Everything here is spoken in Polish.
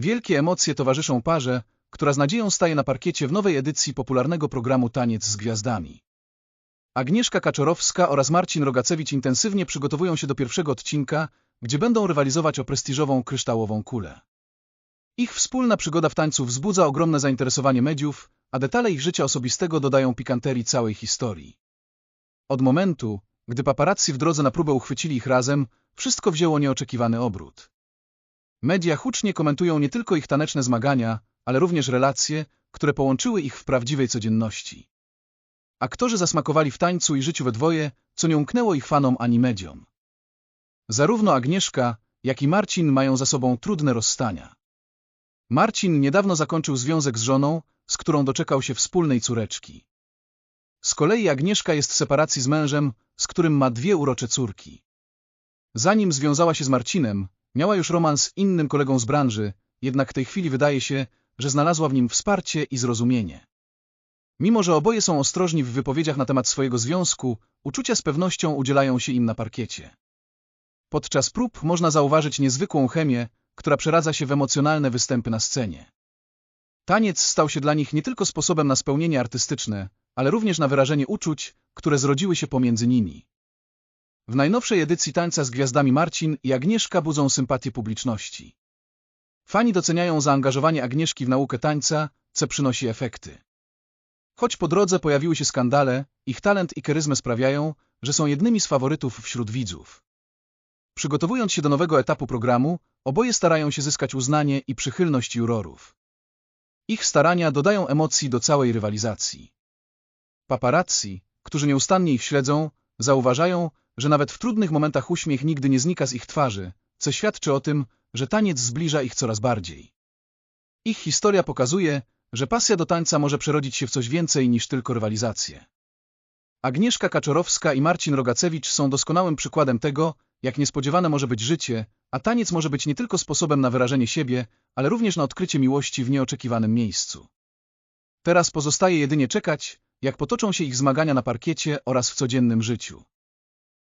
Wielkie emocje towarzyszą parze, która z nadzieją staje na parkiecie w nowej edycji popularnego programu Taniec z Gwiazdami. Agnieszka Kaczorowska oraz Marcin Rogacewicz intensywnie przygotowują się do pierwszego odcinka, gdzie będą rywalizować o prestiżową kryształową kulę. Ich wspólna przygoda w tańcu wzbudza ogromne zainteresowanie mediów, a detale ich życia osobistego dodają pikanterii całej historii. Od momentu, gdy paparazzi w drodze na próbę uchwycili ich razem, wszystko wzięło nieoczekiwany obrót. Media hucznie komentują nie tylko ich taneczne zmagania, ale również relacje, które połączyły ich w prawdziwej codzienności. Aktorzy zasmakowali w tańcu i życiu we dwoje, co nie umknęło ich fanom ani mediom. Zarówno Agnieszka, jak i Marcin mają za sobą trudne rozstania. Marcin niedawno zakończył związek z żoną, z którą doczekał się wspólnej córeczki. Z kolei Agnieszka jest w separacji z mężem, z którym ma dwie urocze córki. Zanim związała się z Marcinem, miała już romans z innym kolegą z branży, jednak w tej chwili wydaje się, że znalazła w nim wsparcie i zrozumienie. Mimo, że oboje są ostrożni w wypowiedziach na temat swojego związku, uczucia z pewnością udzielają się im na parkiecie. Podczas prób można zauważyć niezwykłą chemię, która przeradza się w emocjonalne występy na scenie. Taniec stał się dla nich nie tylko sposobem na spełnienie artystyczne, ale również na wyrażenie uczuć, które zrodziły się pomiędzy nimi. W najnowszej edycji Tańca z Gwiazdami Marcin i Agnieszka budzą sympatię publiczności. Fani doceniają zaangażowanie Agnieszki w naukę tańca, co przynosi efekty. Choć po drodze pojawiły się skandale, ich talent i charyzmę sprawiają, że są jednymi z faworytów wśród widzów. Przygotowując się do nowego etapu programu, oboje starają się zyskać uznanie i przychylność jurorów. Ich starania dodają emocji do całej rywalizacji. Paparazzi, którzy nieustannie ich śledzą, zauważają, że nawet w trudnych momentach uśmiech nigdy nie znika z ich twarzy, co świadczy o tym, że taniec zbliża ich coraz bardziej. Ich historia pokazuje, że pasja do tańca może przerodzić się w coś więcej niż tylko rywalizację. Agnieszka Kaczorowska i Marcin Rogacewicz są doskonałym przykładem tego, jak niespodziewane może być życie, a taniec może być nie tylko sposobem na wyrażenie siebie, ale również na odkrycie miłości w nieoczekiwanym miejscu. Teraz pozostaje jedynie czekać, jak potoczą się ich zmagania na parkiecie oraz w codziennym życiu.